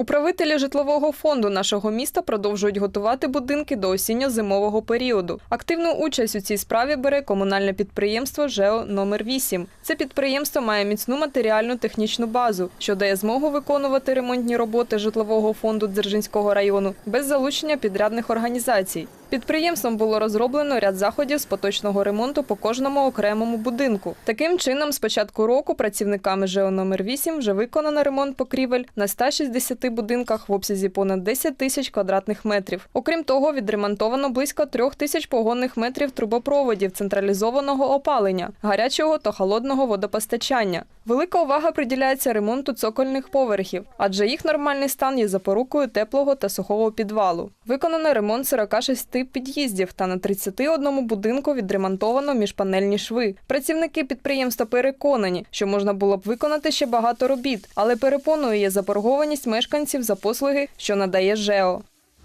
Управителі житлового фонду нашого міста продовжують готувати будинки до осінньо-зимового періоду. Активну участь у цій справі бере комунальне підприємство ЖЕО номер 8 Це підприємство має міцну матеріальну технічну базу, що дає змогу виконувати ремонтні роботи житлового фонду Дзержинського району без залучення підрядних організацій. Підприємством було розроблено ряд заходів з поточного ремонту по кожному окремому будинку. Таким чином, з початку року працівниками ЖЕО номер 8 вже виконано ремонт покрівель на 160 будинках в обсязі понад 10 тисяч квадратних метрів. Окрім того, відремонтовано близько 3 тисяч погонних метрів трубопроводів централізованого опалення, гарячого та холодного водопостачання. Велика увага приділяється ремонту цокольних поверхів, адже їх нормальний стан є запорукою теплого та сухого підвалу. Виконано ремонт 46 під'їздів та на 31 будинку відремонтовано міжпанельні шви. Працівники підприємства переконані, що можна було б виконати ще багато робіт, але перепоною є заборгованість мешканців за послуги, що надає ЖЕО.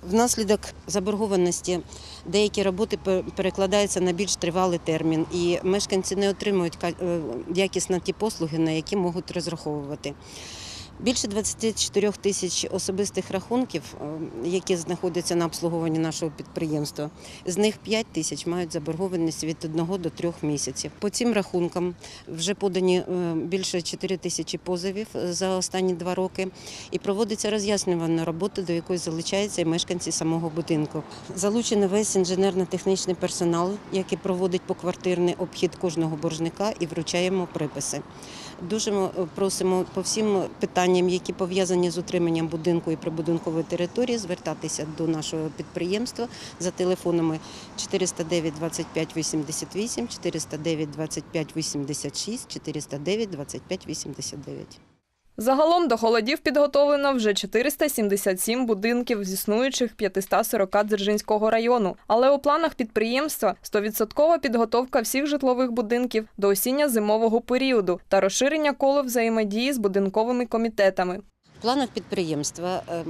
Внаслідок заборгованості деякі роботи пе- перекладаються на більш тривалий термін, і мешканці не отримують е, якісно ті послуги, на які можуть розраховувати. Більше 24 тисяч особистих рахунків, е, які знаходяться на обслуговуванні нашого підприємства. З них 5 тисяч мають заборгованість від 1 до 3 місяців. По цим рахункам вже подані е, більше 4 тисячі позовів за останні два роки і проводиться роз'яснювальна робота, до якої залучаються і мешканці самого будинку. Залучений весь інженерно-технічний персонал, який проводить поквартирний обхід кожного боржника і вручаємо приписи. Дуже е, просимо по всім питанням, які пов'язані з утриманням будинку і прибудинкової території, звертатися до нашого підприємства за телефонами 409 25 88, 409 25 86, 409 25 89. Загалом до холодів підготовлено вже 477 будинків з існуючих 540 Дзержинського району. Але у планах підприємства 100% підготовка всіх житлових будинків до осіння зимового періоду та розширення колу взаємодії з будинковими комітетами. Планах підприємства е,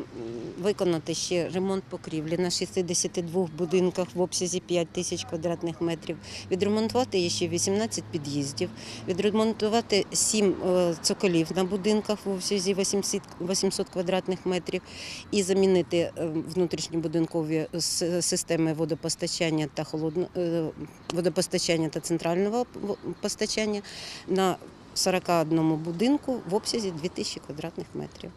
виконати ще ремонт покрівлі на 62 будинках в обсязі 5 тисяч квадратних метрів, відремонтувати ще 18 під'їздів, відремонтувати 7 е, цоколів на будинках в обсязі 800 800 квадратних метрів. І замінити е, внутрішньобудинкові системи водопостачання та холодно, водопостачання та центрального постачання на 41 будинку в обсязі 2000 квадратних метрів.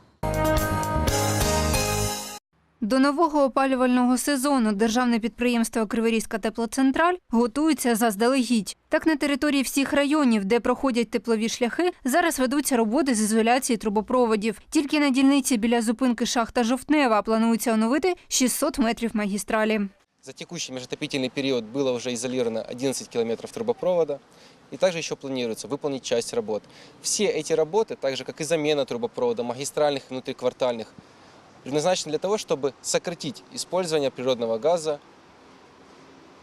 До нового опалювального сезону державне підприємство Криворізька теплоцентраль готується заздалегідь. Так на території всіх районів, де проходять теплові шляхи, зараз ведуться роботи з ізоляції трубопроводів. Тільки на дільниці біля зупинки шахта Жовтнева планується оновити 600 метрів магістралі. За текущий межотопительный период было уже изолировано 11 километров трубопровода. И также еще планируется выполнить часть работ. Все эти работы, так же как и замена трубопровода, магистральных и внутриквартальных, предназначены для того, чтобы сократить использование природного газа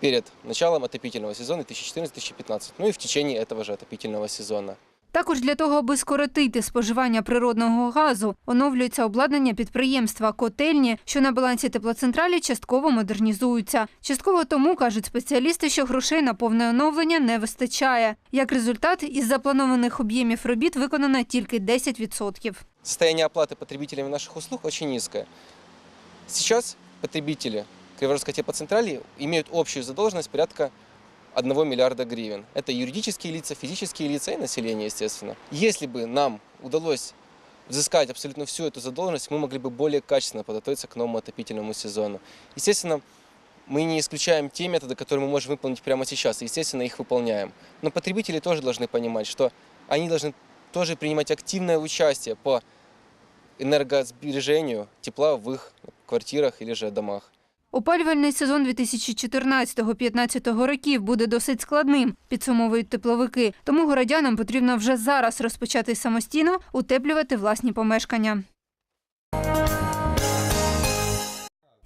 перед началом отопительного сезона 2014-2015, ну и в течение этого же отопительного сезона. Також для того, аби скоротити споживання природного газу, оновлюється обладнання підприємства котельні, що на балансі теплоцентралі частково модернізуються. Частково тому кажуть спеціалісти, що грошей на повне оновлення не вистачає. Як результат, із запланованих об'ємів робіт виконано тільки 10%. Состояние оплаты потребителями наших услуг очень низкое. Сейчас потребители Криворожской теплоцентрали имеют общую задолженность порядка 1 миллиарда гривен. Это юридические лица, физические лица и население, естественно. Если бы нам удалось взыскать абсолютно всю эту задолженность, мы могли бы более качественно подготовиться к новому отопительному сезону. Естественно, мы не исключаем те методы, которые мы можем выполнить прямо сейчас, и, естественно, их выполняем. Но потребители тоже должны понимать, что они должны тоже принимать активное участие по энергосбережению тепла в их квартирах или же домах. Опалювальний сезон 2014-2015 років буде досить складним, підсумовують тепловики. Тому городянам потрібно вже зараз розпочати самостійно утеплювати власні помешкання.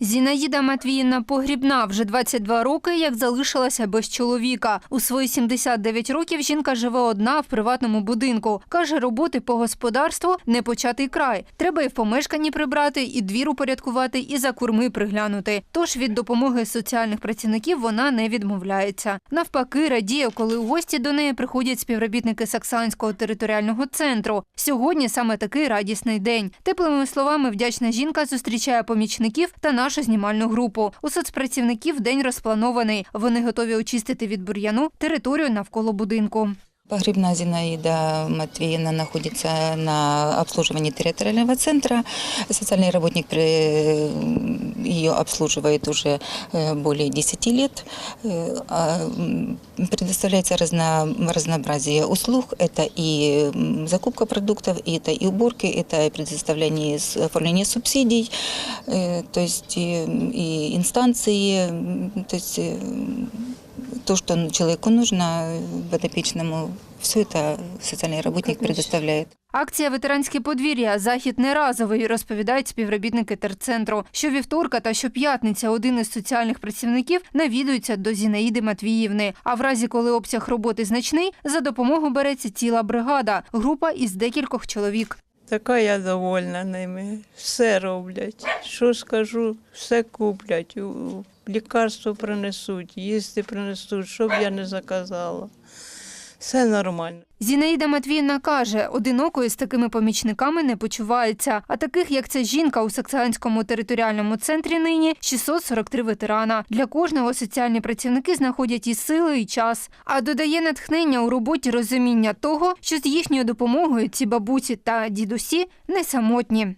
Зінаїда Матвіївна Погрібна вже 22 роки, як залишилася без чоловіка. У свої 79 років жінка живе одна в приватному будинку. Каже, роботи по господарству не початий край. Треба і в помешканні прибрати, і двір упорядкувати, і за курми приглянути. Тож від допомоги соціальних працівників вона не відмовляється. Навпаки, радіє, коли у гості до неї приходять співробітники Саксанського територіального центру. Сьогодні саме такий радісний день. Теплими словами вдячна жінка зустрічає помічників та нашу знімальну групу. У соцпрацівників день розпланований. Вони готові очистити від бур'яну територію навколо будинку. Погребна Зинаида Матвеевна находится на обслуживании территориального центра. Социальный работник при- ее обслуживает уже э, более 10 лет. Э, а, м, Предоставляется разно- разнообразие услуг. Это и м, закупка продуктов, и это и уборки, это и предоставление, с- оформление субсидий, э, то есть и, и инстанции, м, то есть э, то, что человеку нужно, э, подопечному, все это социальный работник предоставляет. Акція Ветеранське подвір'я захід не разовий, розповідають співробітники терцентру. Щовівторка та щоп'ятниця один із соціальних працівників навідується до Зінаїди Матвіївни. А в разі, коли обсяг роботи значний, за допомогу береться ціла бригада, група із декількох чоловік. Така я довольна ними. Все роблять. Що скажу, все куплять. Лікарство принесуть, їсти принесуть, що б я не заказала. Все нормально. Зінаїда Матвіївна каже, одинокою з такими помічниками не почувається. А таких, як ця жінка у Саксанському територіальному центрі нині 643 ветерана. Для кожного соціальні працівники знаходять і сили, і час. А додає натхнення у роботі розуміння того, що з їхньою допомогою ці бабусі та дідусі не самотні.